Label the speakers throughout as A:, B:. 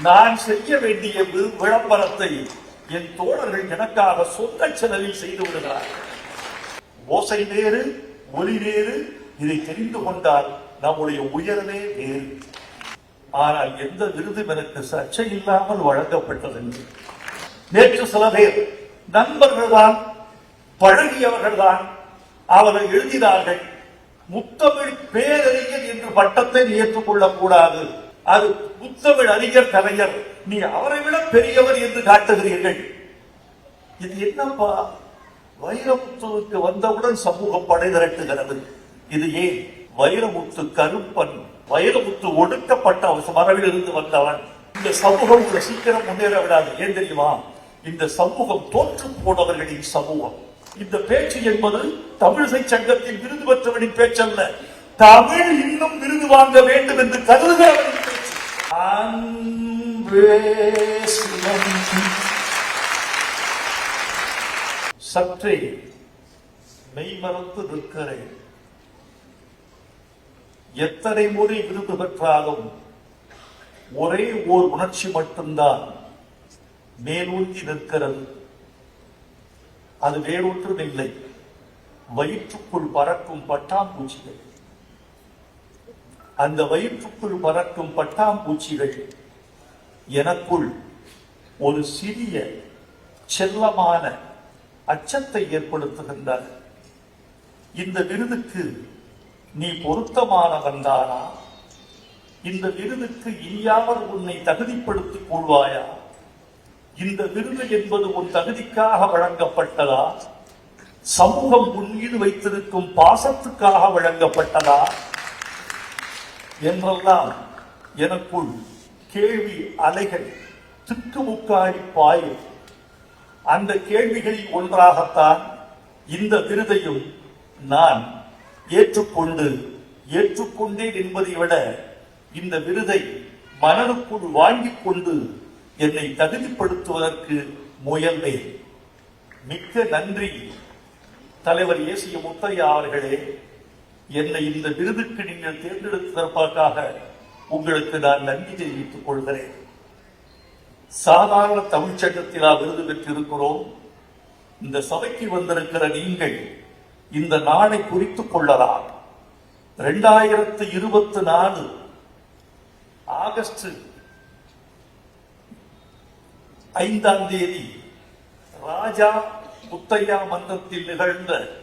A: நான் செய்ய வேண்டிய விளம்பரத்தை என் தோழர்கள் எனக்காக சொந்த செலவில் செய்து விடுகிறார். ஓசை வேறு ஒலி வேறு இதை தெரிந்து கொண்டால் நம்முடைய உயர்வே வேறு. ஆனால் எந்த விருதும் எனக்கு சர்ச்சை இல்லாமல் வழங்கப்பட்டதில்லை. நேற்று சில பேர் நண்பர்கள்தான் பழகியவர்கள்தான் அவர்கள் எழுதினார்கள் முத்தமிழ் பேரறிஞர் என்று பட்டத்தை ஏற்றுக்கொள்ளக்கூடாது. ஏற்றுக்கொள்ளக் கூடாது அது முத்தமிழ் அறிஞர் கலைஞர். நீ அவரை விட பெரியவர் என்று காட்டுகிறீர்கள். இது என்னப்பா? வைரமுத்துவுக்கு வந்தவுடன் சமூகம் படை திரட்டுகிறது. இது ஏன்? வைரமுத்து கருப்பன் வைரமுத்து ஒடுக்கப்பட்ட மரபில் இருந்து வந்தவன். இந்த சமூகம் உங்களை சீக்கிரம் முன்னேற விடாது. ஏன் தெரியுமா? இந்த சமூகம் தோற்று போனவர்களின் சமூகம். இந்த பேச்சு என்பது தமிழிசை சங்கத்தில் விருது பெற்றவனின் பேச்சல்ல. தமிழ் இன்னும் விருது வாங்க வேண்டும் என்று கருதுகிறவனின் அன்பே சிலம்பி சற்றே மெய்மறந்து நிற்கிறேன். எத்தனை முறை விருது பெற்றாலும் ஒரே ஓர் உணர்ச்சி மட்டும்தான் மேலூங்கி நிற்கிறது. அது வேறொன்றும் இல்லை வயிற்றுக்குள் பறக்கும் பட்டாம்பூச்சிகள். அந்த வயிற்றுக்குள் பறக்கும் பட்டாம்பூச்சிகள் எனக்குள் ஒரு சிறிய செல்லமான அச்சத்தை ஏற்படுத்துகின்றன. இந்த விருதுக்கு நீ பொருத்தமானவன் தானா? இந்த விருதுக்கு இனியாவது உன்னை தகுதிப்படுத்திக் கொள்வாயா இந்த விருது என்பது உன் தகுதிக்காக வழங்கப்பட்டதா? சமூகம் உன் மீது வைத்திருக்கும் பாசத்துக்காக வழங்கப்பட்டதா? என்றெல்லாம் எனக்குள் கேள்வி அலைகள் திக்குமுக்காடி பாயும். அந்த கேள்விகளில் ஒன்றாகத்தான் இந்த விருதையும் நான் ஏற்றுக்கொண்டு ஏற்றுக்கொண்டேன் என்பதை விட இந்த விருதை மனதுக்குள் வாங்கிக் கொண்டு என்னை தகுதிப்படுத்துவதற்கு முயல்வேன். மிக்க நன்றி தலைவர் ஏசிய முத்தையா அவர்களே. என்னை இந்த விருதுக்கு நீங்கள் தேர்ந்தெடுத்ததற்காக உங்களுக்கு நான் நன்றி தெரிவித்துக் கொள்கிறேன். சாதாரண தமிழ்ச் சங்கத்திலா விருது பெற்றிருக்கிறோம். இந்த சபைக்கு வந்திருக்கிற நீங்கள் இந்த நாளை குறித்துக் கொள்ளலாம். இரண்டாயிரத்து இருபத்தி நாலு ஆகஸ்ட் ஐந்தாம் தேதி ராஜா முத்தையா மன்றத்தில் நிகழ்ந்த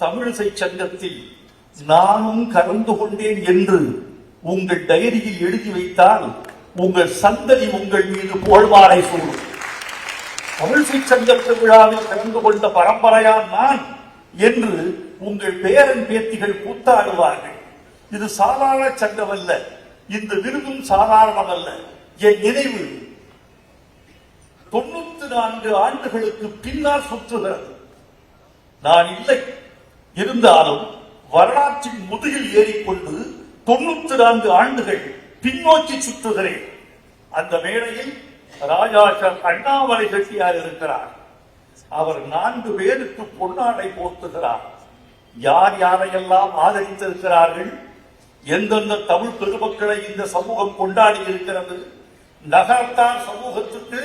A: தமிழிசை சங்கத்தில் நானும் கலந்து கொண்டேன் என்று உங்கள் டைரியில் எழுதி வைத்தால் உங்கள் சந்ததி உங்கள் மீது புகழ்வாரை சொல்லும் தமிழிசை சங்கத்து விழாவில் கலந்து கொண்ட பரம்பரையான் நான் என்று உங்கள் பேரன் பேத்திகள் கூத்தாடுவார்கள். இது சாதாரண சங்கம் அல்ல இந்த விருதும் சாதாரணமல்ல. என் நினைவு தொண்ணூத்தி நான்கு ஆண்டுகளுக்கு பின்னால் சுற்றுகிறது. நான் இல்லை. இருந்தாலும் வரலாற்றின் முதுகில் ஏறிக்கொண்டு தொண்ணூத்தி நான்கு ஆண்டுகள் பின்னோக்கி சுற்றுகிறேன். அந்த வேளையில் ராஜா அண்ணாமலை செட்டியார் இருக்கிறார். அவர் நான்கு பேருக்கு பொன்னாடை போர்த்துகிறார் யார் யாரையெல்லாம் ஆதரித்திருக்கிறார்கள்? எந்தெந்த தமிழ் பெருமக்களை இந்த சமூகம் கொண்டாடி இருக்கிறது? நகரத்தார் சமூகத்துக்கு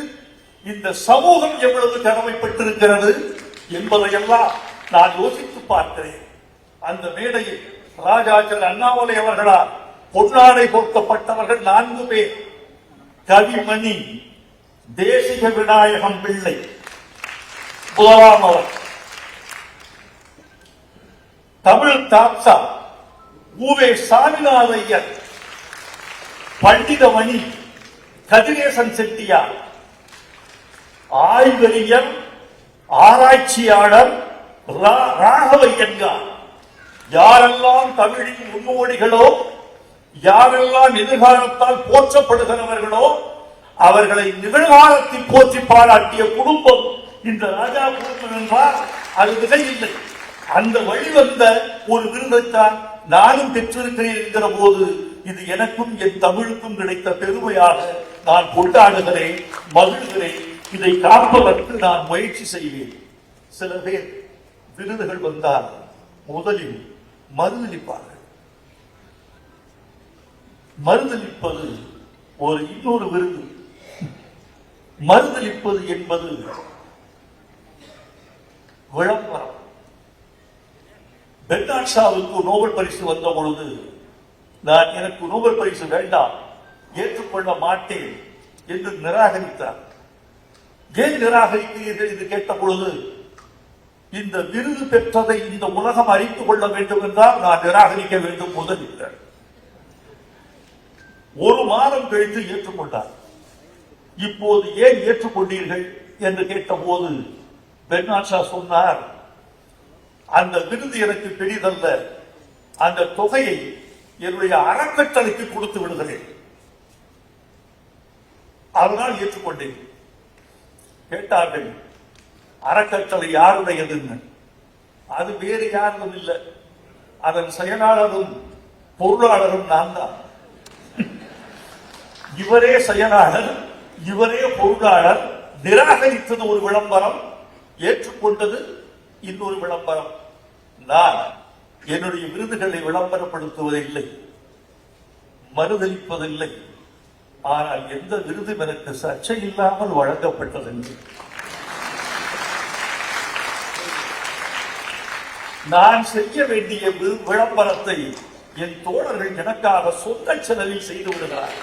A: இந்த சமூகம் எவ்வளவு கடமைப்பட்டிருக்கிறது என்பதையெல்லாம் நான் யோசித்து பார்க்கிறேன். அந்த மேடையில் ராஜாச்சல் அண்ணாமலை அவர்களால் பொன்னாடை பொருத்தப்பட்டவர்கள் நான்கு பேர். கவிமணி தேசிக விநாயகம் பிள்ளை முதலாம் அவர் தமிழ் தாப்சா ஊவே சாமிநாத ஐயர் பண்டிதமணி கதிரேசன் செட்டியார். ஆய்வறிஞர் ஆராய்ச்சியாளர் ரா- ராகவையங்கார் யாரெல்லாம் தமிழின் முன்னோடிகளோ யாரெல்லாம் எதிர்காலத்தால் போற்றப்படுகிறவர்களோ அவர்களை நிகழ்காலத்தில் போற்றி பாராட்டிய குடும்பம் இந்த ராஜா குடும்பம் என்றால் அது இல்லை அந்த வழிவந்த ஒரு விருதைத்தான் நானும் பெற்றிருக்கிறேன் என்கிற போது இது எனக்கும் என் தமிழுக்கும் கிடைத்த பெருமையாக நான் கொண்டாடுகிறேன் மகிழ்கிறேன். இதை காப்பதற்கு நான் முயற்சி செய்வேன். சில பேர் விருதுகள் வந்தால் முதலில் மறுதளிப்பார்கள் மறுதளிப்பது ஒரு இன்னொரு விருது. மறுதளிப்பது என்பது விளம்பரம். பெர்னாட்ஷாவுக்கு நோபல் பரிசு வந்த பொழுது நான் எனக்கு நோபல் பரிசு வேண்டாம் ஏற்றுக்கொள்ள மாட்டேன் என்று நிராகரித்தார். ஏன் நிராகரிக்கிறீர்கள் என்று கேட்ட பொழுது இந்த விருது பெற்றதை இந்த உலகம் அறிந்து கொள்ள வேண்டும் என்றால் நான் நிராகரிக்க வேண்டும் முதலில் ஒரு மாதம் கழித்து ஏற்றுக்கொண்டார். இப்போது ஏன் ஏற்றுக்கொண்டீர்கள் என்று கேட்டபோது பெர்னாட்ஷா சொன்னார் அந்த விருது எனக்கு பெரிதல்ல. அந்த தொகையை என்னுடைய அறக்கட்டளைக்கு கொடுத்து விடுகிறேன். அதனால் ஏற்றுக்கொண்டேன். கேட்டார்கள். அறக்கட்டளை யாருடையதுன்னு? அது வேறு யாரும் இல்லை. அதன் செயலாளரும் பொருளாளரும் நான் தான். இவரே செயலாளர் இவரே பொருளாளர் நிராகரித்தது ஒரு விளம்பரம் ஏற்றுக்கொண்டது இன்னொரு விளம்பரம். நான் என்னுடைய விருதுகளை விளம்பரப்படுத்துவதில்லை. மறுதளிப்பதில்லை. ஆனால் எந்த விருதும் எனக்கு சர்ச்சை இல்லாமல் வழங்கப்பட்டதில்லை நான் செய்ய வேண்டிய விளம்பரத்தை என் தோழர்கள் எனக்காக சொந்த செலவில் செய்து விடுகிறார்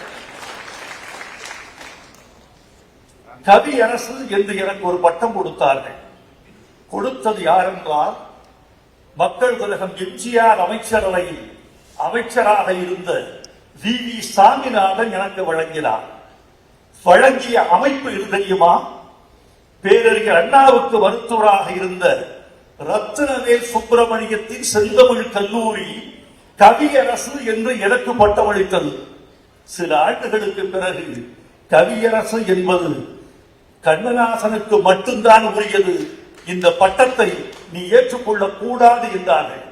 A: கவி அரசு என்று எனக்கு ஒரு பட்டம் கொடுத்தார்கள். கொடுத்தது யாரென்றால் மக்கள் கழகம் எம்ஜிஆர் அமைச்சரவையில் அமைச்சராக இருந்த வி. வி. சாமிநாதன் எனக்கு வழங்கினார். வழங்கிய அமைப்பு இது தெரியுமா? பேரறிஞர் அண்ணாவுக்கு மருத்துவராக இருந்த ரத்னவேல் சுப்பிரமணியத்தின் செந்தமிழ் கல்லூரி கவியரசு என்று எனக்கு பட்டமளித்தது. சில ஆண்டுகளுக்கு பிறகு கவியரசு என்பது கண்ணதாசனுக்கு மட்டும்தான் உரியது. இந்த பட்டத்தை நீ ஏற்றுக்கொள்ள கூடாது என்றார்கள்.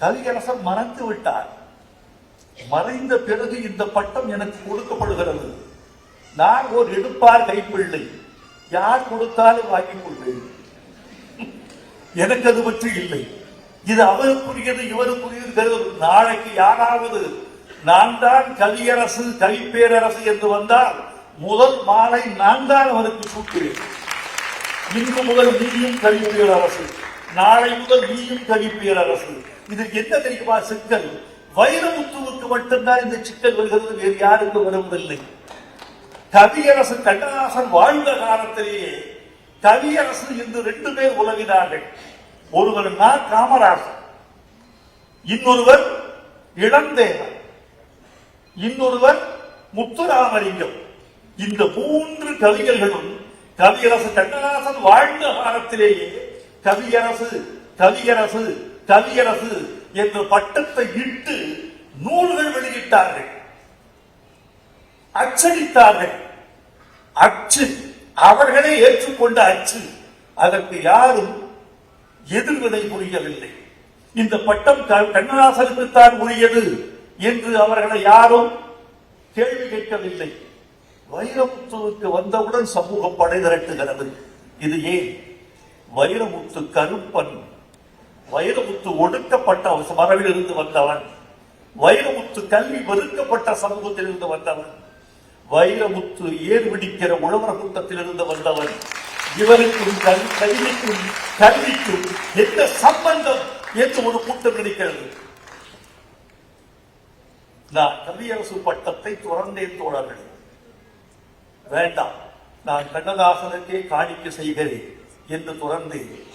A: கவியரசன் மறந்து விட்டார். மறைந்த பிறகு இந்த பட்டம் எனக்கு கொடுக்கப்படுகிறது. நான் ஒரு எடுப்பார் கைப்பிள்ளை. யார் கொடுத்தாலும் வாங்கிக் கொள்வேன். எனக்கு அது பற்றி இல்லை. இது அவருக்குரியது இவருக்குரியது கருது நாளைக்கு யாராவது நான் தான் கவியரசு கவிப்பேரரசு என்று வந்தால் முதல் மாலை நான் தான் அவருக்கு சூட்டுவேன் இன்று முதல் நீயும் அரசு நாளை முதல் நீயும் அரசு இது என்ன தெரியுமா சிக்கல்? வைரமுத்துவுக்கு மட்டும்தான் இந்த சிக்கல் வருகிறது வேறு யாருக்கும் வருவதில்லை. கவியரசு கண்ணதாசன் வாழ்ந்த காலத்திலேயே கவியரசு என்று ரெண்டு பேர் உலவினார்கள் ஒருவர் நா. காமராசர் இன்னொருவர் இளந்தேவன் இன்னொருவர் முத்துராமலிங்கம். இந்த மூன்று கவிஞர்களும் கவியரசு கண்ணதாசன் வாழ்ந்த காலத்திலேயே கவியரசு கவியரசு கவியரசு என்ற பட்டத்தை இட்டு நூல்கள் வெளியிட்டார்கள். அச்சடித்தார்கள். அச்சு அவர்களே ஏற்றுக்கொண்ட அச்சு அதற்கு யாரும் எதிர்வினை புரியவில்லை. இந்த பட்டம் கண்ணதாசனுக்குத்தான் உரியது என்று அவர்களை யாரும் கேள்வி கேட்கவில்லை. வைரமுத்துவுக்கு வந்தவுடன் சமூகம் படை திரட்டுகிறது. இது ஏன்? வைரமுத்து கருப்பன் வைரமுத்து ஒடுக்கப்பட்ட மரபில் இருந்து வந்தவன் வைரமுத்து கல்வி வெறுக்கப்பட்ட சமூகத்தில் இருந்து வந்தவன். வைரமுத்து ஏர் பிடிக்கிற உழவர் கூட்டத்திலிருந்து வந்தவன். இவருக்கும் கல்- கல்விக்கும் கல்விக்கும் எந்த சம்பந்தம் என்று ஒரு கூட்டம் நினைக்கிறது. நான் கவியரசு பட்டத்தை துறந்தேன் தோழர்கள். வேண்டாம் நான் கண்ணதாசனுக்கே காணிக்க செய்கிறேன் என்று துறந்தேன்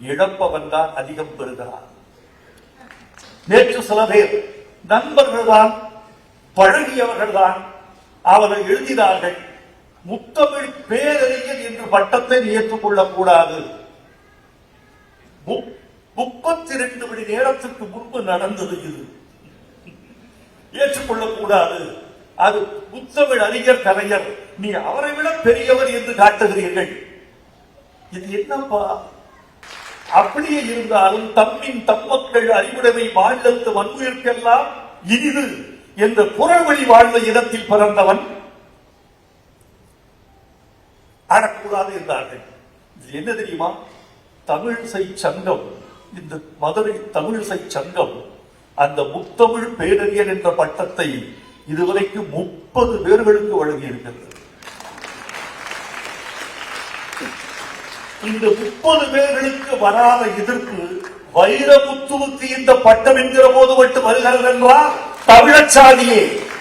A: இழப்பவன் தான் அதிகம் பெறுகிறான். நேற்று சில பேர் நண்பர்கள் தான் பழகியவர்கள் தான் அவரை எழுதினார்கள் முத்தமிழ் பேரறிஞர் என்று பட்டத்தை ஏற்றுக்கொள்ளக் கூடாது முப்பத்தி ரெண்டு மணி நேரத்துக்கு முன்பு நடந்தது இது. ஏற்றுக்கொள்ளக் கூடாது அது முத்தமிழ் அறிஞர் கலைஞர். நீ அவரை விட பெரியவர் என்று காட்டுகிறீர்கள். இது என்னப்பா? அப்படியே இருந்தாலும் தம்மின் தம்மக்கள் அறிவுடைமை மாநிலத்து வன்முயற்கெல்லாம் இனிது. என்ற புறவழி வாழ்ந்த இடத்தில் பிறந்தவன் ஆடக்கூடாது என்றார்கள். என்ன தெரியுமா? தமிழிசை சங்கம் இந்த மதுரை தமிழிசை சங்கம் அந்த முத்தமிழ் பேரறிஞர் என்ற பட்டத்தை இதுவரைக்கும் முப்பது பேர்களுக்கு வழங்கி இருக்கிறது இந்த முப்பது பேர்களுக்கு வராத எதிர்ப்பு வைரமுத்துவுக்கு இந்த பட்டம் என்கிற போது மட்டும் வருகிறது என்றால் தமிழச்சாதியே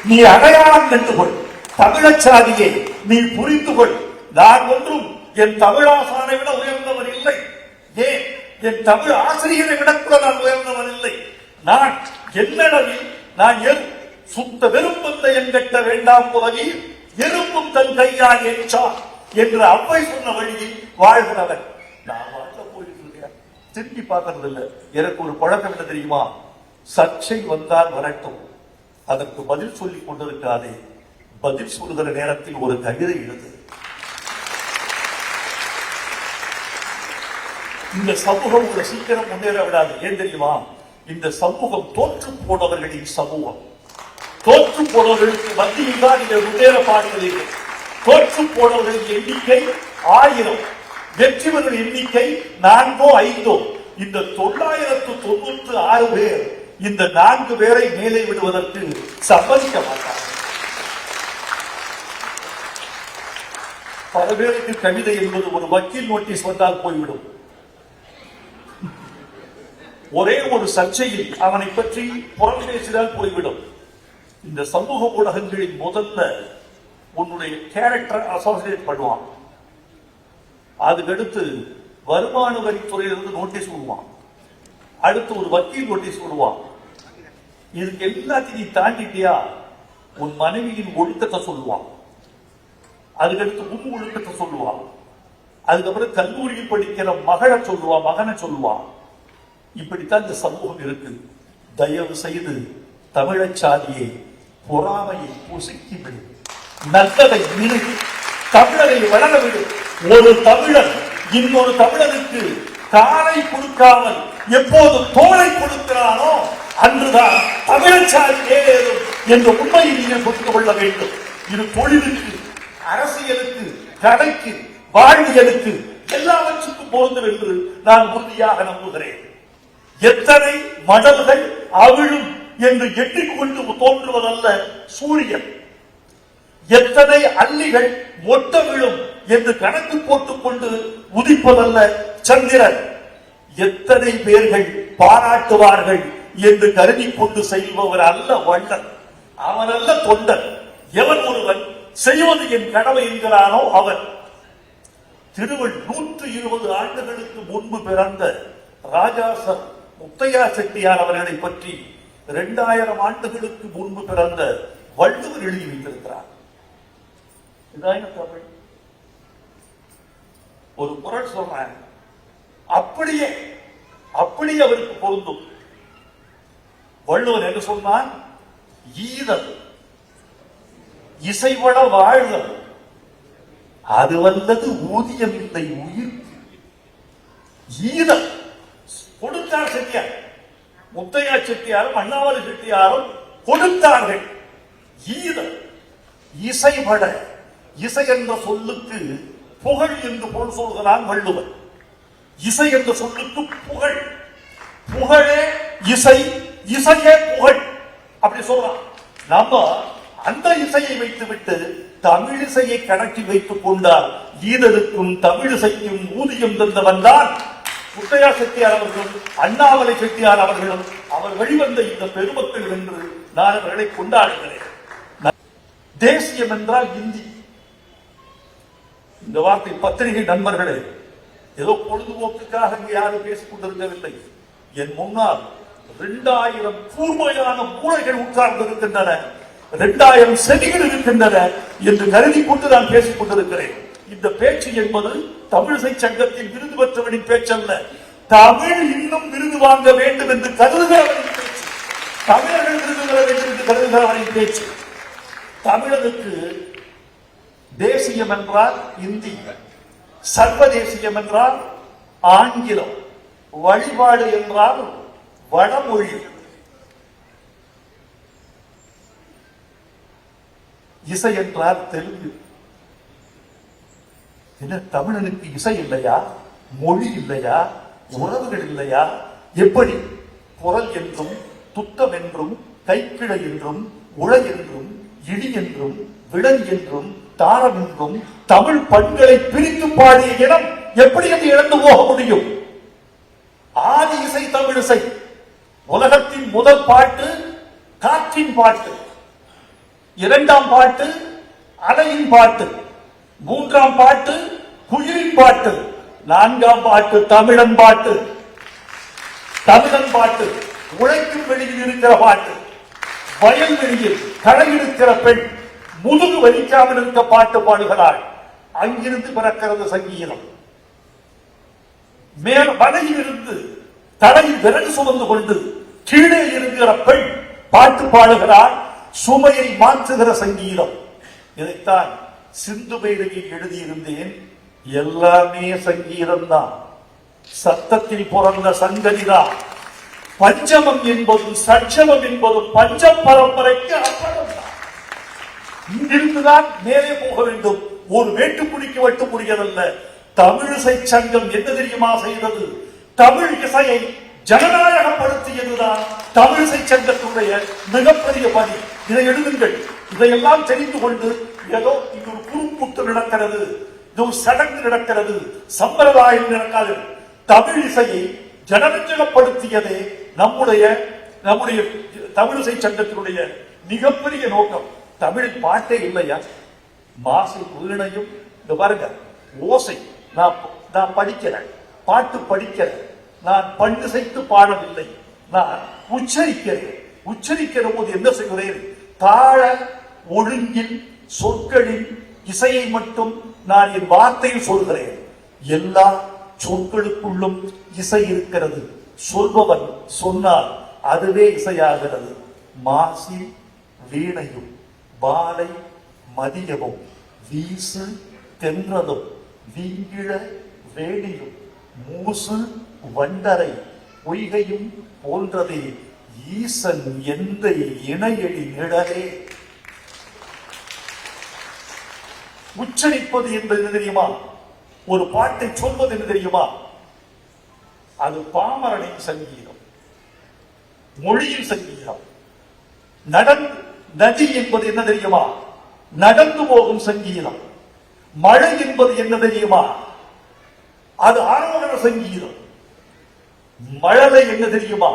A: நீ அடையாளம் கண்டுகொள். தமிழச்சாதியை தமிழச்சாதியே நீ புரிந்து கொள் நான் ஒன்றும் என் தமிழாசானை விட உயர்ந்தவர் இல்லை. ஏன்? என் தமிழ் ஆசிரியரை விட கூட நான் உயர்ந்தவர் இல்லை. நான் என்னளவில் நான் என் சுத்த விரும்பும் என் கட்ட வேண்டாம் உலகி எறும்பும் தன் கையால் என்றார் என்று அவ்வை சொன்ன வழியில் வாழ்கிறவர் நான் வாழ்ந்த போயிட்டு இருக்கேன் திரும்பி பார்க்கறது இல்லை எனக்கு ஒரு பழக்கம் என்ன தெரியுமா? சர்ச்சை வந்தால் வரட்டும். அதற்கு பதில் சொல்லிக் கொண்டிருக்காதே. பதில் சொல்லுகிற நேரத்தில் ஒரு கவிதை எழுது இந்த சமூகம் ஒரு சீக்கிரம் முன்னேற விடாது. ஏன் தெரியுமா? இந்த சமூகம் தோற்று போனவர்களின் சமூகம். தோற்று போனவர்களுக்கு மத்தியில் தான் நீங்கள் முன்னேற பாடுகிறீர்கள் தோற்று போனவர்களின் எண்ணிக்கை ஆயிரம். வெற்றி பெறும் எண்ணிக்கை நான்கோ ஐந்தோ. இந்த தொள்ளாயிரத்து தொண்ணூற்று ஆறு பேர் இந்த நான்கு பேரை மேலே விடுவதற்கு சம்மதிக்க மாட்டார். பல பேருக்கு கவிதை என்பது ஒரு வக்கீல் நோட்டீஸ் வந்தால் போய்விடும். ஒரே ஒரு சர்ச்சையில் அவனை பற்றி புறம் பேசினால் போய்விடும். இந்த சமூக ஊடகங்களில் முதல்ல உன்னுடைய கேரக்டர் அசோசியேட் பண்ணுவான். அதுக்கடுத்து வருமான வரித்துறையிலிருந்து நோட்டீஸ் விடுவான். அடுத்து ஒரு வக்கீல் நோட்டீஸ் விடுவான். இதுக்கு எல்லாத்தையும் நீ தாண்டிட்டியா? உன் மனைவியின் ஒழுக்கத்தை சொல்லுவான் அதுக்கடுத்து முன் ஒழுக்கத்தை சொல்லுவான் அதுக்கப்புறம் கல்லூரியில் படிக்கிற மகளை சொல்லுவான் மகனை சொல்லுவான் இப்படித்தான் இந்த சமூகம் இருக்கு தயவு செய்து தமிழச் சாதியை பொறாமையை பொசுக்கி விடு. நல்லதை விடு. தமிழரை வளர விடு. ஒரு தமிழன் இன்னொரு தமிழனுக்கு காலை கொடுக்காமல் எப்போது தோலை கொடுக்கிறானோ அன்றுதான் தமிழச் சாதி என்ற உண்மையை நீங்கள் புரிந்து கொள்ள வேண்டும். இது தொழிலுக்கு அரசியலுக்கு கடைக்கு வாழ்வியலுக்கு எல்லாவற்றுக்கும் பொருந்தும் என்று நான் உறுதியாக நம்புகிறேன். எத்தனை மடல்கள் அவிழும் என்று எண்ணிக்கொண்டு தோன்றுவதல்ல சூரியன். எத்தனை அள்ளிகள் மொட்ட விழும் என்று கணக்கு போட்டுக் கொண்டு உதிப்பதல்ல சந்திரன். எத்தனை பேர்கள் பாராட்டுவார்கள் என்று கருதி கொண்டு செய்பவர் அல்ல வள்ளல். அவன் அல்ல தொண்டன் எவன் ஒருவன் செய்வது என் கடமை என்கிறானோ அவன். திருவள் நூற்று இருபது ஆண்டுகளுக்கு முன்பு பிறந்த ராஜாசர் முத்தையா செட்டியார் அவர்களை பற்றி இரண்டாயிரம் ஆண்டுகளுக்கு முன்பு பிறந்த வள்ளுவர் எழுதி வைத்திருக்கிறார். இதான தமிழ். ஒரு குரல் சொல்றேன். அப்படியே அப்படியே அவருக்கு பொருந்தும். வள்ளுவர் என்ன சொன்னான் ஈதல். இசைவட வாழ்தல். அது வல்லது ஊதியம் இல்லை உயிர். ஈதல். கொடுத்தார் செட்டியார். முத்தையா செட்டியாரும் அண்ணாமலை செட்டியாரும் கொடுத்தார்கள். ஈதல். இசைபட இசை என்ற சொல்லுக்கு புகழ் என்று பொருள் சொல்கிறான் வள்ளுவர். இசை என்ற சொல்லுக்கு புகழ். புகழே இசை. இசையே புகழ் அப்படி சொல்றான். நம்ம அந்த இசையை வைத்துவிட்டு தமிழ் இசையை கணக்கில் வைத்துக் கொண்டால் ஈதலுக்கும் தமிழ் இசைக்கும் ஊதியம் தந்தவன் தான் முத்தையா செட்டியார் அவர்களும் அண்ணாமலை செட்டியார் அவர்களும் அவர் வெளிவந்த இந்த பெருமக்கள் என்று நான் அவர்களை கொண்டாடுகிறேன். தேசியம் என்றால் இந்தி. இந்த வார்த்தை பத்திரிகை நண்பர்களே ஏதோ பொழுதுபோக்குக்காக இங்கே யாரும் பேசிக் கொண்டிருக்கவில்லை. என் முன்னால் இரண்டாயிரம் கூர்மையான மூளைகள் உட்கார்ந்து இருக்கின்றன. இரண்டாயிரம் செடிகள் இருக்கின்றன என்று கருதி கொண்டு நான் பேசிக் கொண்டிருக்கிறேன். இந்த பேச்சு என்பது தமிழிசை சங்கத்தில் விருது பெற்றவனின் பேச்சல்ல. தமிழ் இன்னும் விருது வாங்க வேண்டும் என்று கருதுகிறவனின் பேச்சு. தமிழர்கள் விருது பெற வேண்டும் என்று கருதுகிறவனின் பேச்சு. தமிழனுக்கு தேசியம் என்றால் இந்தி சர்வதேசியம் என்றால் ஆங்கிலம் வழிபாடு என்றால் வடமொழி. இசை என்றால் தெலுங்கு என்ன தமிழனுக்கு இசை இல்லையா? மொழி இல்லையா? உறவுகள் இல்லையா? எப்படி? குரல் என்றும் துத்தம் என்றும் கைக்கிழை என்றும் உழ என்றும் இடி என்றும் விடன் என்றும் தாரம் என்றும் தமிழ் பண்களை பிரித்து பாடிய இடம் எப்படி அது இழந்து போக முடியும்? ஆதி இசை தமிழிசை உலகத்தின் முதல் பாட்டு காற்றின் பாட்டு. இரண்டாம் பாட்டு அலையின் பாட்டு. மூன்றாம் பாட்டு குயிலின் பாட்டு. நான்காம் பாட்டு தமிழன் பாட்டு. தமிழன் பாட்டு. உழைக்கும் வெளியில் இருக்கிற பாட்டு. வயல் வெளியில் இருக்கிற பெண். முதுகு வலிக்காமல் இருக்க பாட்டு பாடுகிறாள். அங்கிருந்து பிறக்கிறது சங்கீதம். மேல் வலையில் இருந்து தலையில் விறகு சுமந்து கொண்டு கீழே இருக்கிற பெண் பாட்டு பாடுகிறார் சுமையை மாற்றுகிற சங்கீதம். இதைத்தான் சிந்து மேடையில் எழுதியிருந்தேன். எல்லாமே சங்கீதம் தான் சத்தத்தில் பிறந்த சங்கதிதான் பஞ்சமம் என்பதும் சட்சமம் என்பதும் பஞ்ச பரம்பரைக்கு அப்புறம் தான் இங்கிருந்துதான் மேலே போக வேண்டும். ஒரு வேட்டுக்குடிக்கு வட்டு முடியதல்ல தமிழிசை சங்கம் என்ன தெரியுமா செய்தது? தமிழ் இசையை ஜனநாயகப்படுத்தியதுதான் தமிழிசை சங்கத்தினுடைய மிகப்பெரிய பணி. இதை எழுதுங்கள். இதையெல்லாம் தெரிந்து கொண்டு ஏதோ இது ஒரு குறும்புட்டு நடக்கிறது. இது ஒரு சடங்கு நடக்கிறது. சம்பிரதாயம் நடக்காது. தமிழ் இசையை ஜனரஞ்சகப்படுத்தியதே நம்முடைய நம்முடைய தமிழிசை சங்கத்தினுடைய மிகப்பெரிய நோக்கம். தமிழ் பாட்டே இல்லையா? மாசை வீணையும் இந்த பாருங்க ஓசை. நான் நான் படிக்கிறேன். பாட்டு படிக்கிறேன். நான் பண்ணிசைத்து பாடவில்லை. நான் உச்சரிக்கிறேன். உச்சரிக்கிற போது என்ன செய்கிறேன்? தாழ ஒழுங்கில் சொற்களில் இசையை மட்டும் நான் என் வார்த்தையில் சொல்கிறேன். எல்லா சொற்களுக்குள்ளும் இசை இருக்கிறது. சொல்பவன் சொன்னால் அதுவே இசையாகிறது. மாசி வீணையும் பாலை மதியமும் வீசு தென்றதும் வீங்கிழ வேணியும் மூசு வண்டரை பொய்கையும் போன்றதே ஈசன் எந்த இணையடி நிழலே. உச்சரிப்பது என்பது என்ன தெரியுமா? ஒரு பாட்டை சொல்வது என்ன தெரியுமா? அது பாமரனின் சங்கீதம் மொழியின் சங்கீதம். நடந்து நதி என்பது என்ன தெரியுமா? நடந்து போகும் சங்கீதம். மழை என்பது என்ன தெரியுமா? அது ஆரோகண சங்கீதம். மழலை என்ன தெரியுமா?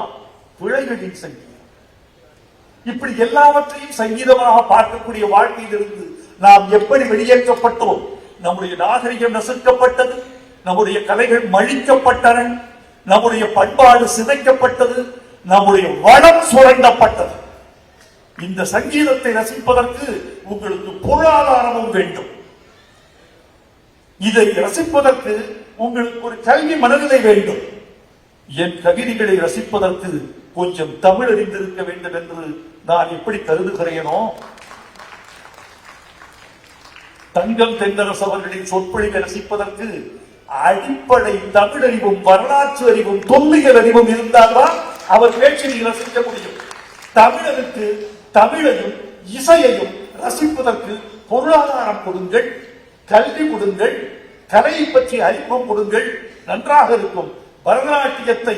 A: பிழைகளின் சங்கீதம் இப்படி எல்லாவற்றையும் சங்கீதமாக பார்க்கக்கூடிய வாழ்க்கையிலிருந்து நாம் எப்படி வெளியேற்றப்பட்டோம்? நம்முடைய நாகரிகம் நசுக்கப்பட்டது நம்முடைய கலைகள் மழிக்கப்பட்டன நம்முடைய பண்பாடு சிதைக்கப்பட்டது நம்முடைய வளம் சுரண்டப்பட்டது. இந்த சங்கீதத்தை ரசிப்பதற்கு உங்களுக்கு பொருளாதாரமும் வேண்டும். இதை ரசிப்பதற்கு உங்களுக்கு ஒரு கல்வி மனநிலை வேண்டும். என் கவிதைகளை ரசிப்பதற்கு கொஞ்சம் தமிழ் அறிந்திருக்க வேண்டும் என்று நான் எப்படி கருதுகிறேனோ தங்கம் தென்னரசு அவர்களின் சொற்பொழிவை ரசிப்பதற்கு அடிப்படை தமிழறிவும் வரலாற்று அறிவும் தொல்லியல் அறிவும் இருந்தால்தான் அவர் பேச்சினை ரசிக்க முடியும். தமிழருக்கு தமிழையும் இசையையும் ரசிப்பதற்கு பொருளாதாரம் கொடுங்கள் கல்வி கொடுங்கள் கலையை பற்றி அறிமுகம் கொடுங்கள் நன்றாக இருக்கும். பரதநாட்டியத்தை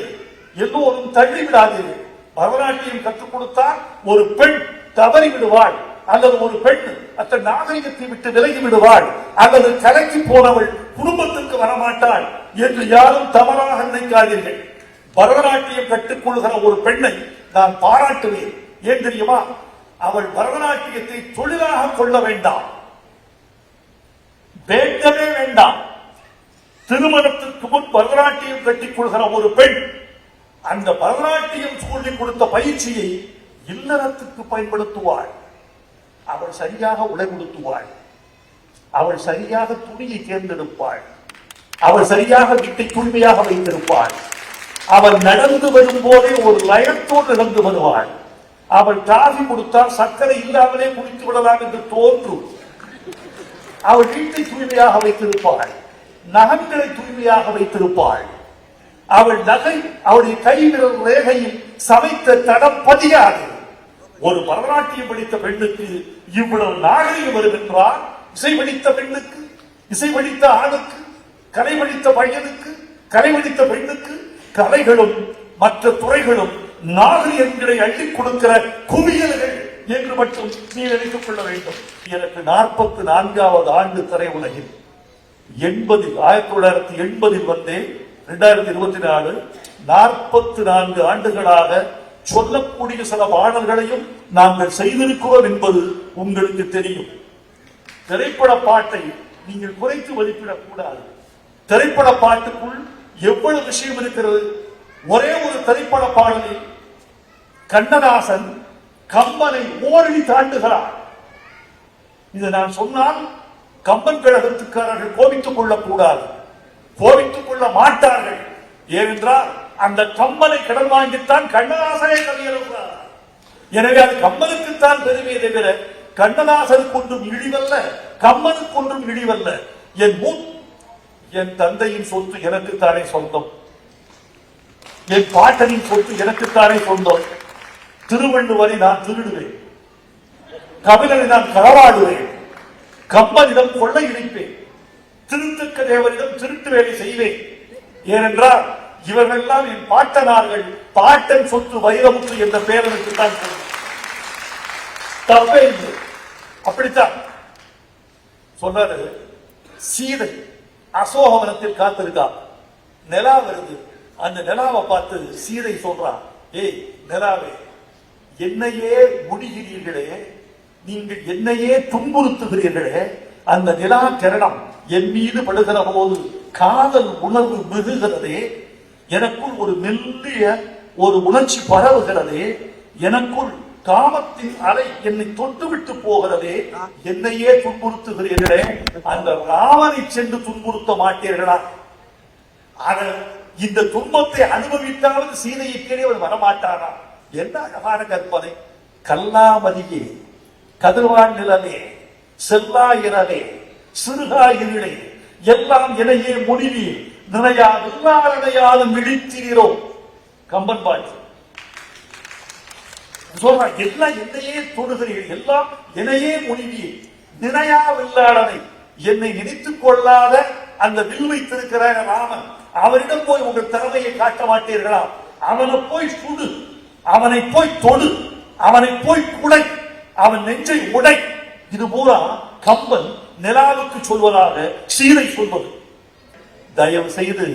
A: எல்லோரும் தள்ளிவிடாதீர்கள் பரதநாட்டியம் கற்றுக் கொடுத்தால் ஒரு பெண் தவறி விடுவாள் அல்லது ஒரு பெண் அந்த நாகரிகத்தை விட்டு விலகி விடுவாள் அல்லது கலைக்கு போனவள் குடும்பத்திற்கு வரமாட்டாள் என்று யாரும் தவறாக நினைக்காதீர்கள். பரதநாட்டியம் கற்றுக்கொள்கிற ஒரு பெண்ணை நான் பாராட்டுவேன். ஏன் தெரியுமா? அவள் பரதநாட்டியத்தை தொழிலாக கொள்ள வேண்டாம். வேண்டவே வேண்டாம். திருமணத்திற்கு முன் பரதநாட்டியம் கட்டிக் கொள்கிற ஒரு பெண் அந்த பரதநாட்டியம் சொல்லிக் கொடுத்த பயிற்சியை இல்லறத்துக்கு பயன்படுத்துவாள். அவள் சரியாக உடை உடுத்துவாள். அவள் சரியாக துணியை தேர்ந்தெடுப்பாள். அவள் சரியாக வீட்டை தூய்மையாக வைத்திருப்பாள். அவள் நடந்து வரும் போதே ஒரு லயத்தோடு நடந்து வருவாள். அவள் காஃபி கொடுத்தால் சர்க்கரை இல்லாமலே குடித்து விடலாம் என்று தோன்றும். அவள் வீட்டை தூய்மையாக வைத்திருப்பாள். நகங்களை தூய்மையாக வைத்திருப்பாள். அவள் நகை அவளுடைய கை விரல் ரேகையில் சமைத்த தடம் பதியாது. ஒரு பரதநாட்டியம் படித்த பெண்ணுக்கு இவ்வளவு நாகரிகம் வரும் என்றால் இசை படித்த பெண்ணுக்கு இசை படித்த ஆணுக்கு கலை படித்த பையனுக்கு கலை படித்த பெண்ணுக்கு கலைகளும் மற்ற துறைகளும் நாகரிகங்களை அள்ளிக் கொடுக்கிற குவியல்கள் என்று மட்டும் நீ நினைத்துக் கொள்ள வேண்டும். எனக்கு நாற்பத்தி நான்காவது ஆண்டு திரையுலகில் எண்பதில் ஆயிரத்தி தொள்ளாயிரத்தி எண்பதில் வந்தேன் இரண்டாயிரத்தி இருபத்தி நாலு நாற்பத்தி நான்கு ஆண்டுகளாக சொல்லக்கூடிய சில பாடல்களையும் நாங்கள் செய்திருக்கிறோம் என்பது உங்களுக்கு தெரியும். திரைப்பட பாட்டை நீங்கள் குறைத்து மதிப்பிடக் கூடாது திரைப்பட பாட்டுக்குள் எவ்வளவு விஷயம் இருக்கிறது? ஒரே ஒரு திரைப்பட பாடலில் கண்ணதாசன் கம்பனை ஓரணி தாண்டுகிறார். இதை நான் சொன்னால் கம்பன் கழகத்துக்காரர்கள் கோபித்துக் கொள்ளக்கூடாது. கோபித்துக் கொள்ள மாட்டார்கள். ஏனென்றால் அந்த கம்பனை கடன் வாங்கித்தான் கண்ணதாசனே கவியலுகிறார் எனவே அது கம்பனுக்குத்தான் பெருமை தவிர கண்ணதாசனுக்கு ஒன்றும் இழிவல்ல கம்பனுக்கு ஒன்றும் இழிவல்ல. என் முன் என் தந்தையின் சொத்து எனக்குத்தானே சொந்தம். என் பாட்டனின் சொத்து எனக்குத்தானே சொந்தம். திருவள்ளுவரை நான் திருடுவேன். கபிலனை நான் களவாடுவேன். கம்பனிடம் கொள்ளை இணைப்பேன். திருத்துக்க தேவரிடம் திருட்டு வேலை செய்வேன். ஏனென்றால் இவர்கள் என் பாட்டனார்கள். பாட்டன் சொத்து வைரமுத்து என்ற பேரனுக்கு தான் தப்பே இல்லை. அப்படித்தான். சொன்னாரு சீதை அசோகவனத்தில் காத்திருக்கா? நிலா வருது. அந்த நிலாவை பார்த்து சீதை சொல்றான் ஏய் நிலாவே என்னையே முடிகிறீர்களே நீங்கள் என்னையே துன்புறுத்துகிறீர்களே அந்த நிலா கிரணம் என் மீது படுகிற போது காதல் உணர்வு மிகுகிறதே எனக்குள் ஒரு மெல்லிய ஒரு உணர்ச்சி பரவுகிறதே எனக்குள் காமத்தின் அலை என்னை தொட்டுவிட்டு போகிறதே என்னையே துன்புறுத்துகிறீர்களே அந்த ராமனை சென்று துன்புறுத்த மாட்டீர்களா? ஆக இந்த துன்பத்தை அனுபவித்தாவது சீதையை தேடி அவர் வரமாட்டாரா? என்ன அழகான கற்பனை. கல்லாமதியே கதிர்வான் நிலமே செல்லா இரவே சிறுகா இருளே எல்லாம் இடையே முடிவி நிறையா இல்லாதனையாலும் விழித்தீரோ கம்பன் பாட்டு. சொல்றான் எல்லாம் என்னையே தொடுகிறீர்கள் எல்லாம் என்னையே முடிவி நினையா வில்லாடனை என்னை நினைத்துக் கொள்ளாத அந்த வில் வைத்திருக்கிற ராமன். அவரிடம் போய் உங்கள் திறமையை காட்ட மாட்டீர்களா? அவனை போய் சுடு. அவனை போய் தொடு. அவனை போய் குடை. அவன் நெஞ்சை உடை. இது பூரா கம்பன் நிலாவுக்கு சொல்வதாக சீதை சொல்வது. தயவு செய்து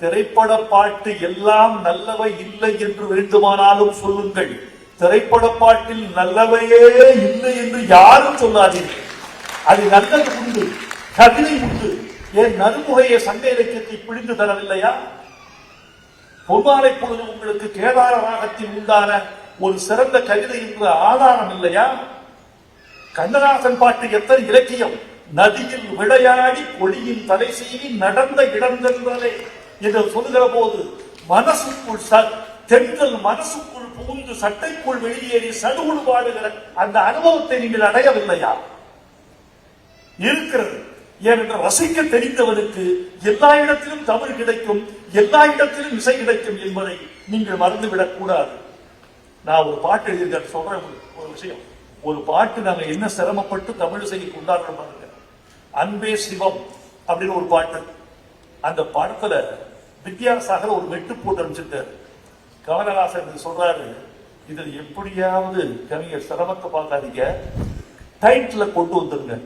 A: திரைப்பட பாட்டு எல்லாம் நல்லவை இல்லை என்று வேண்டுமானாலும் சொல்லுங்கள். திரைப்பட பாட்டில் நல்லவையே இல்லை என்று யாரும் சொல்லாதீர்கள். அது நல்லது உண்டு கவிதை உண்டு. ஏன் நறுமுகைய சங்க இலக்கியத்தை பிழிந்து தரவில்லையா? பொன்மாலை பொழுது உங்களுக்கு கேதார ராகத்தில் உண்டான ஒரு சிறந்த கவிதை என்ற ஆதாரம் இல்லையா? கண்ணதாசன் பாட்டு எத்தனை இலக்கியம்? நதியில் விளையாடி கொடியின் தலை சீவி நடந்த இடந்தென்றலே என்று சொல்லுகிற போது மனசுக்குள் ச- தென்றல் மனசுக்குள் புகுந்து சட்டைக்குள் வெளியேறி சடுகுடு பாடுகிற அந்த அனுபவத்தை நீங்கள் அடையவில்லையா? இருக்கிறது. ஏனென்றால் ரசிக்க தெரிந்தவனுக்கு எல்லா இடத்திலும் தமிழ் கிடைக்கும் எல்லா இடத்திலும் இசை கிடைக்கும் என்பதை நீங்கள் மறந்துவிடக் கூடாது நான் ஒரு பாட்டு எழுதியிருக்கேன் சொல்றேன் ஒரு விஷயம். ஒரு பாட்டு நாங்க என்ன சிரமப்பட்டு தமிழ் செய்ய கொண்டாடுறோம் பாருங்க. அன்பே சிவம் அப்படின்னு ஒரு பாட்டு. அந்த படத்துல வித்யாசாகர் ஒரு வெட்டு போட்டு அனுப்பிச்சிருக்காரு. கமலஹாசன் இது சொல்றாரு இதில் எப்படியாவது கவிஞர் சிரமத்தை பார்க்காதீங்க. டைட்டில் கொண்டு வந்துருங்க.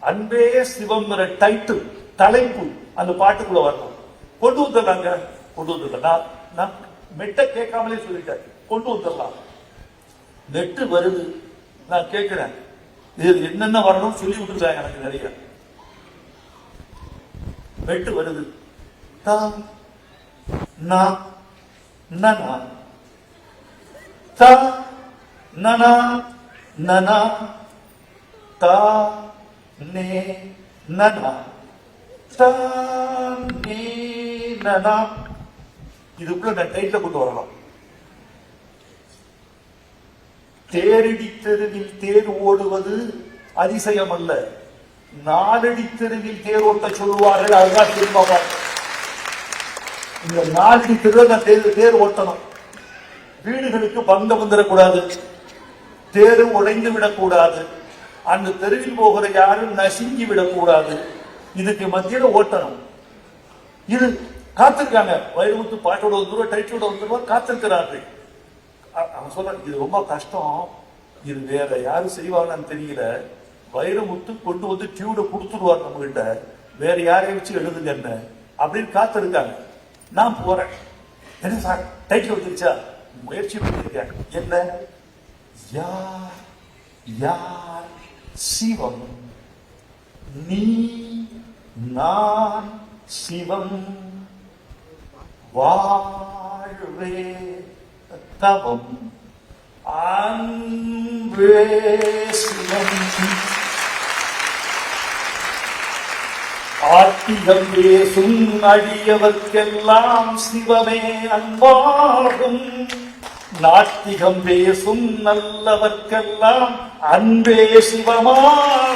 A: அன்பே சிவம்ங்கிற டைட்டில் தலைப்பு அந்த பாட்டுக்குள்ள வரணும். கொண்டு வந்துடுறாங்க கொண்டு வந்துடுறேன் நான் நான் மெட்ட கேட்காமலே சொல்லிட்டேன். கொண்டு வந்துடலாம். நெட்டு வருது. நான் கேட்கிறேன். இது என்னென்ன வரணும்னு சொல்லி விட்டுருக்காங்க எனக்கு நிறைய. மெட்டு வருது. தா நா நனா. தா நனா நனா. தா நே நனா. தா நே நனா. இதுக்குள்ள நான் டைட்டில் கொண்டு வரலாம் தேரடி தெருவில் தேர் ஓடுவது அதிசயம் அல்ல நாலடி தெருவில் தேர் ஓட்ட சொல்லுவார்கள் அதுதான் திரும்பவார் இந்த நாலடி தெருவில் நான் தேர் தேர் ஓட்டணும். வீடுகளுக்கு பங்கம் வந்துடக்கூடாது. தேரு உடைந்து விடக்கூடாது. அந்த தெருவில் போகிற யாரும் நசுங்கி விடக்கூடாது. இதுக்கு மத்தியில ஓட்டணும். இது காத்திருக்காங்க. வைரமுத்து பாட்டோட வந்துருவா டைட்டிலோட வந்துருவா காத்திருக்கிறார்கள். அவன் சொல்ற இது ரொம்ப கஷ்டம். இது வேற யாரும் செய்வாங்கன்னு தெரியல. வைரமுத்து கொண்டு வந்து டியூட கொடுத்துடுவார் நம்ம கிட்ட வேற யாரையும் வச்சு எழுதுங்க என்ன? அப்படின்னு காத்திருக்காங்க. நான் போறேன். என்ன சார்? டைட்டில் வந்துருச்சா? முயற்சி பண்ணிருக்கேன் என்ன? யார் யார் சிவம்? நீ நான் சிவம். வாழ்வே தவம் அன்பே சிவம். ஆத்திகம் பேசும் அடியவர்க்கெல்லாம் சிவமே அன்பாகும். நாத்திகம் பேசும் நல்லவர்க்கெல்லாம் அன்பே சிவமாகும்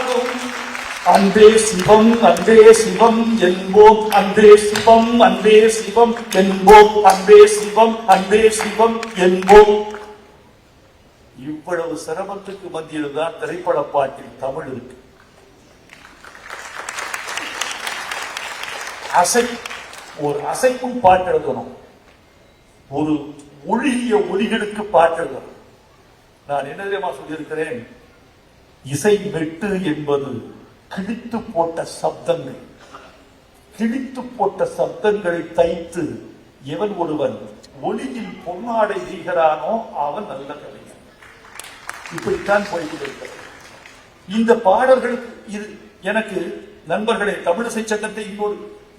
A: அன்பே சிவம் அன்பே சிவம் என்போம் அன்பே சிவம் அன்பே சிவம் என்போம் அன்பே சிவம் அன்பே சிவம் என்போம் இவ்வளவு சிரமத்துக்கு மத்தியில் தான் திரைப்பட பாட்டில் தமிழ் இருக்கு. அசை ஒரு அசைக்கும் பாட்டு எழுதணும். ஒரு ஒழுகிய ஒலிகளுக்கு பாட்டு எழுதணும். நான் என்ன தெரியுமா சொல்லியிருக்கிறேன்? இசை வெட்டு என்பது கிழித்து போட்ட சப்தங்கள். கிழித்து போட்ட சப்தங்களை தைத்து எவன் ஒருவன் ஒளியில் பொன்னாடை செய்கிறானோ அவன் நல்ல கவிஞன். இப்படித்தான் போய்கொண்டிருக்கிறது. இந்த பாடல்களுக்கு இது எனக்கு நண்பர்களே தமிழிசை சட்டத்தை இன்னொரு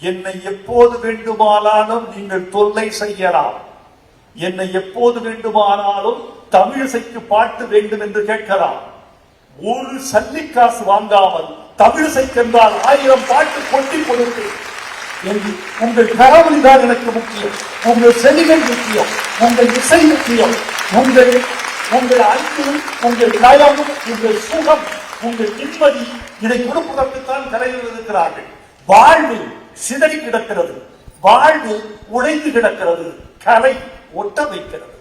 A: என்னை எப்போது வேண்டுமானாலும் நீங்கள் தொல்லை செய்யலாம். என்னை எப்போது வேண்டுமானாலும் தமிழிசைக்கு பாட்டு வேண்டும் என்று கேட்கலாம். ஒரு சல்லிக்காசு வாங்காமல் தமிழிசைக்கென்றால் ஆயிரம் பாட்டு கொட்டி கொடுப்பேன் என்று உங்கள் கரவழி தான் எனக்கு முக்கியம். உங்கள் செடிகள் முக்கியம். உங்கள் இசை முக்கியம். உங்கள் உங்கள் அன்பு உங்கள் நலம் உங்கள் சுகம் உங்கள் நிம்மதி இதை கொடுப்பதற்குத்தான் கரையில் இருக்கிறார்கள் வாழ்வு சிதறி கிடக்கிறது. வாழ்வு உடைந்து கிடக்கிறது. கலை ஒட்ட வைக்கிறது.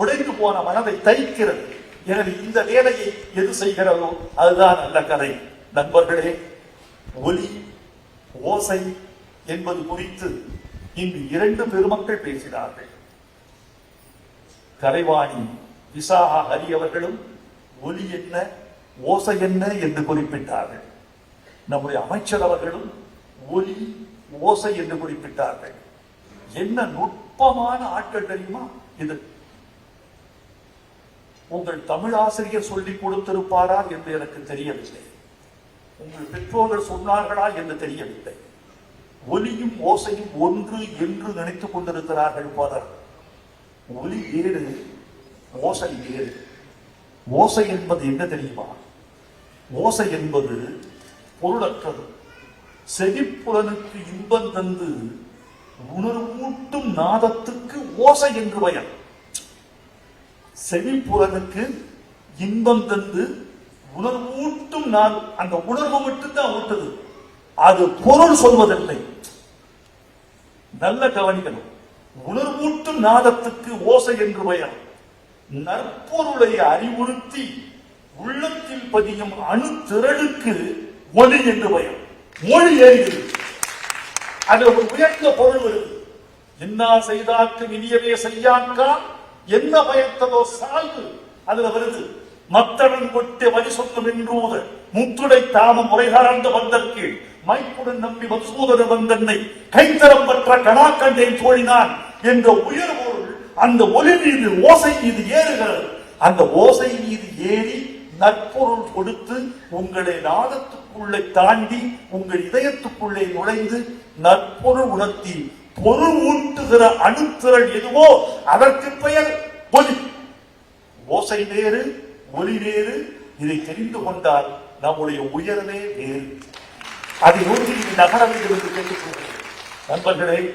A: உடைந்து போன மனதை தைக்கிறது எனவே இந்த வேலையை எது செய்கிறதோ அதுதான் நல்ல கதை. நண்பர்களே ஒலி ஓசை என்பது குறித்து இன்று இரண்டு பெருமக்கள் பேசினார்கள். கலைவாணி விசாகா ஹரி அவர்களும் ஒலி என்ன ஓசை என்ன என்று குறிப்பிட்டார்கள். நம்முடைய அமைச்சர் அவர்களும் ஒலி ஓசை என்று குறிப்பிட்டார்கள். என்ன நுட்பமான ஆட்கள் தெரியுமா இது? உங்கள் தமிழ் ஆசிரியர் சொல்லிக் கொடுத்திருப்பாரா என்று எனக்கு தெரியவில்லை. உங்கள் பெற்றோர்கள் சொன்னார்களா என்று தெரியவில்லை. ஒலியும் ஓசையும் ஒன்று என்று நினைத்துக் கொண்டிருக்கிறார்கள் பலர். ஒலி வேறு ஓசை வேறு ஓசை என்பது என்ன தெரியுமா? ஓசை என்பது பொருளற்றது. செவிப்புலனுக்கு இன்பம் தந்து உணர்வூட்டும் நாதத்துக்கு ஓசை என்று பெயர். செவிப்புலனுக்கு இன்பம் தந்து உணர்வூட்டும் நான் அந்த உணர்வு மட்டும்தான் ஊட்டுது. அது பொருள் சொல்வதில்லை. நல்ல கவனிக்கணும். உணர்வூட்டும் நாதத்துக்கு ஓசை என்று பெயர். நற்பொருளை அறிவுறுத்தி உள்ளத்தில் பதியும் அணு திரளுக்கு மொழி என்று பெயர். மொழி ஏறுகிறது. அது ஒரு உயர்ந்த பொருள் வருது. என்ன செய்தாக்கு இனியவே செய்யாக்கா என்ன பயத்ததோ சால்வு அதுல வருது. மத்தவன் கொட்டு வரி சொந்தம் என்றூத முத்துடை தாமம் முறைகார்ந்த வந்தற்கு மைப்புடன் நம்பி வசூதர வந்தன்னை கைத்தரம் பற்ற கணாக்கண்டேன் தோழினான் என்ற உயர் பொருள் அந்த ஒலி மீது ஓசை மீது ஏறுகிறது. அந்த ஓசை மீது ஏறி நற்பொருள் கொடுத்து உங்களை நாதத்துக்குள்ளே தாண்டி உங்கள் இதயத்துக்குள்ளே நுழைந்து நற்பொருள் உணர்த்தி பொருள் ஊட்டுகிற அணுத்திரள் எதுவோ அதற்கு பெயர் ஒலி. ஓசை வேறு ஒளி வேறு இதை தெரிந்து கொண்டால் நம்முடைய உயர்வே வேறு. அதை நோக்கி நகர வேண்டும் என்று கேட்டுக்கொள்கிறேன் நண்பர்களை